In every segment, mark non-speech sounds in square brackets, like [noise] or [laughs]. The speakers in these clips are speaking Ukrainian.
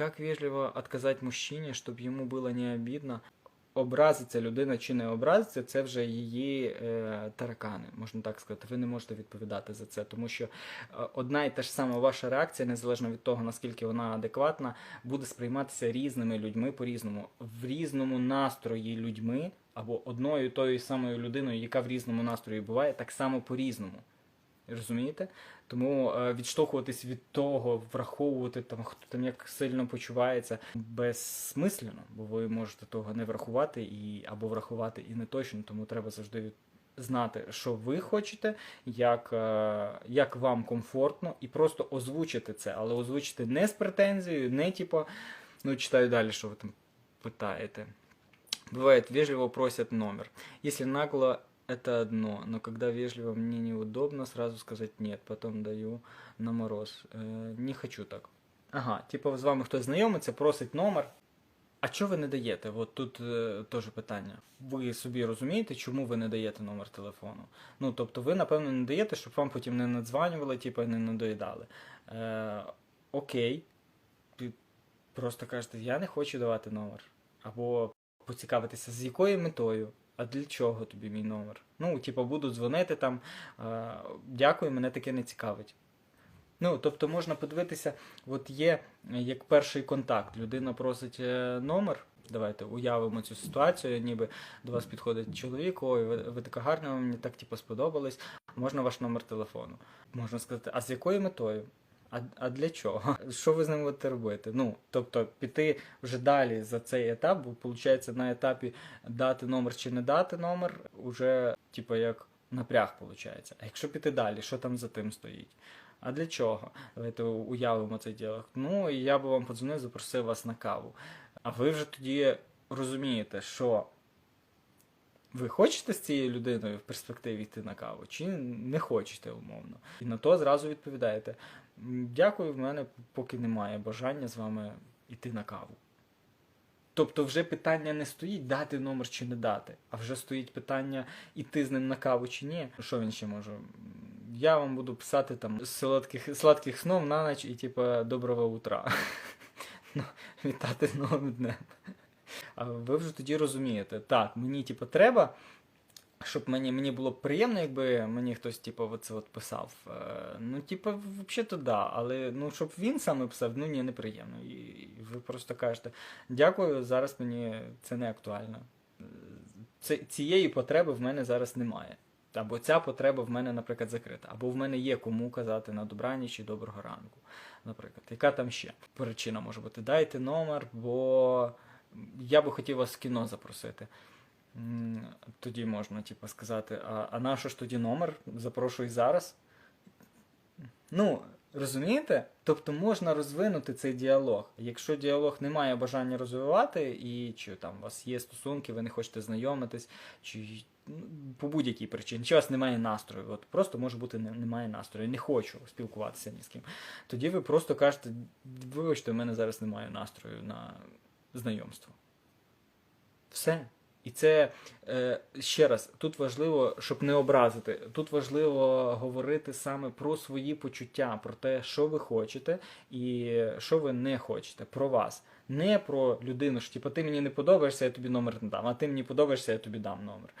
Как вежливо отказать мужчині, щоб йому було не обідно? Образиться людина чи не образиться, це вже її е, таракани, можна так сказати. Ви не можете відповідати за це, тому що е, одна і та ж сама ваша реакція, незалежно від того, наскільки вона адекватна, буде сприйматися різними людьми по-різному, в різному настрої людьми, або одною тою самою людиною, яка в різному настрої буває, так само по-різному. Розумієте? Тому е, відштовхуватись від того, враховувати там, хто там як сильно почувається, безсмислено, бо ви можете того не врахувати і або врахувати і не точно, тому треба завжди знати, що ви хочете, як, е, як вам комфортно, і просто озвучити це, але озвучити не з претензією, не типу, ну читаю далі, що ви там питаєте. Бывает, вежливо просят номер. Если нагло, это одно, но когда вежливо мне неудобно, сразу сказать нет, потом даю на мороз. Э, не хочу так. Ага, типу з вами хтось знайомиться, просить номер. А чого ви не даєте? От тут е, теж питання. Ви собі розумієте, чому ви не даєте номер телефону? Ну, тобто ви, напевно, не даєте, щоб вам потім не надзванювали, типу, не надоїдали. Е, окей. Ви просто кажете, я не хочу давати номер. Або поцікавитися, з якою метою, а для чого тобі мій номер? Ну, типу, буду дзвонити там, дякую, мене таке не цікавить. Ну, тобто можна подивитися, от є як перший контакт. Людина просить е, номер. Давайте уявимо цю ситуацію, ніби до вас підходить чоловік, ой, ви, ви така гарна, мені так типу, сподобались. Можна ваш номер телефону. Можна сказати, а з якою метою? А, а для чого? [laughs] Що ви з ним будете робити? Ну, тобто піти вже далі за цей етап, бо виходить на етапі дати номер чи не дати номер, уже типу як напряг виходить. А якщо піти далі, що там за тим стоїть? А для чого? Давайте уявимо цей діалог. Ну, і я би вам подзвонив, запросив вас на каву. А ви вже тоді розумієте, що ви хочете з цією людиною в перспективі йти на каву, чи не хочете, умовно. І на то зразу відповідаєте: дякую, в мене поки немає бажання з вами йти на каву. Тобто вже питання не стоїть дати номер чи не дати, а вже стоїть питання іти з ним на каву чи ні. Що він ще може? Я вам буду писати там сладких, сладких снов на ніч і типа доброго утра. [laughs] Ну, Вітати з новим днем. Ви вже тоді розумієте, так, мені типу, треба, щоб мені, мені було б приємно, якби мені хтось типу, оце от писав. Е, ну, типу, взагалі-то да, але ну, щоб він саме писав, ну ні, неприємно. І, ви просто кажете, дякую, зараз мені це не актуально. Це, цієї потреби в мене зараз немає. Або ця потреба в мене, наприклад, закрита. Або в мене є кому казати на добраніч і доброго ранку. Наприклад, яка там ще причина може бути? Дайте номер, бо я би хотів вас в кіно запросити. Тоді можна, типу, сказати, а, а на що ж тоді номер? Запрошуй зараз. Ну, розумієте? Тобто можна розвинути цей діалог. Якщо діалог не має бажання розвивати, і чи там у вас є стосунки, ви не хочете знайомитись, чи ну, по будь-якій причині, чи у вас немає настрою, от просто може бути не, немає настрою, не хочу спілкуватися ні з ким. Тоді ви просто кажете, вибачте, у мене зараз немає настрою на знайомство. Все. І це е, ще раз, тут важливо, щоб не образити. Тут важливо говорити саме про свої почуття, про те, що ви хочете і що ви не хочете, про вас. Не про людину, що типу, ти мені не подобаєшся, я тобі номер не дам, а ти мені подобаєшся, я тобі дам номер.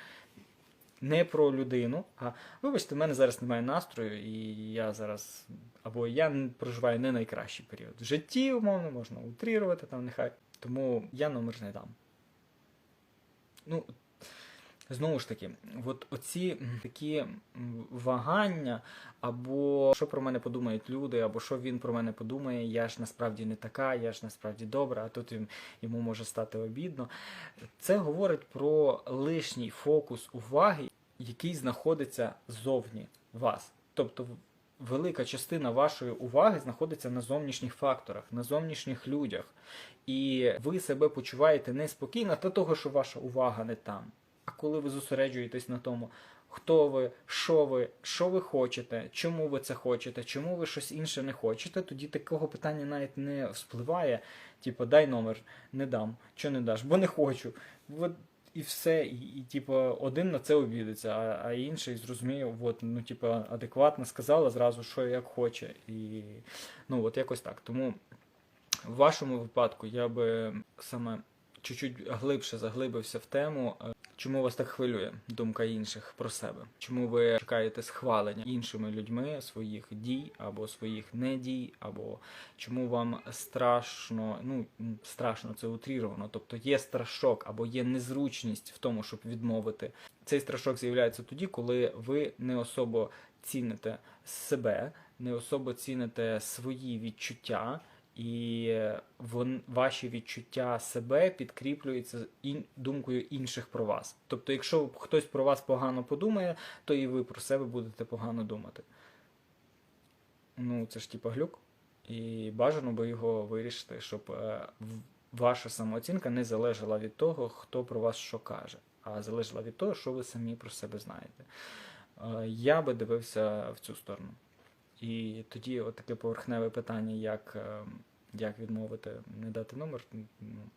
Не про людину, а вибачте, в мене зараз немає настрою, і я зараз або я проживаю не найкращий період в житті, умовно, можна утрірувати там нехай. Тому я номер не дам. Ну, знову ж таки, от оці такі вагання, або що про мене подумають люди, або що він про мене подумає, я ж насправді не така, я ж насправді добра, а тут йому може стати обідно. Це говорить про лишній фокус уваги, який знаходиться ззовні вас. Тобто велика частина вашої уваги знаходиться на зовнішніх факторах, на зовнішніх людях. І ви себе почуваєте неспокійно та того, що ваша увага не там. А коли ви зосереджуєтесь на тому, хто ви, що ви, що ви хочете, чому ви це хочете, чому ви щось інше не хочете, тоді такого питання навіть не вспливає. Типу, дай номер, не дам, що не даш, бо не хочу. І все, і, і типу, один на це обідеться, а, а інший зрозуміє, от, ну, типу, адекватно сказала зразу, що як хоче. І ну, от якось так. Тому В вашому випадку я би саме чуть-чуть глибше заглибився в тему, е, чому вас так хвилює думка інших про себе, чому ви чекаєте схвалення іншими людьми своїх дій або своїх недій, або чому вам страшно, ну страшно це утріровано, тобто є страшок або є незручність в тому, щоб відмовити. Цей страшок з'являється тоді, коли ви не особо ціните себе, не особо ціните свої відчуття, і вон, ваші відчуття себе підкріплюються ін, думкою інших про вас. Тобто, якщо хтось про вас погано подумає, то і ви про себе будете погано думати. Ну, це ж типа глюк. І бажано би його вирішити, щоб е, ваша самооцінка не залежала від того, хто про вас що каже, а залежала від того, що ви самі про себе знаєте. Е, Я би дивився в цю сторону. І тоді от таке поверхневе питання, як, е, як відмовити, не дати номер, ну,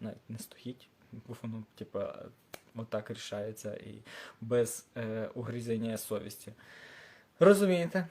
навіть не стоїть, бо воно, типа, отак рішається і без е, угризення совісті. Розумієте?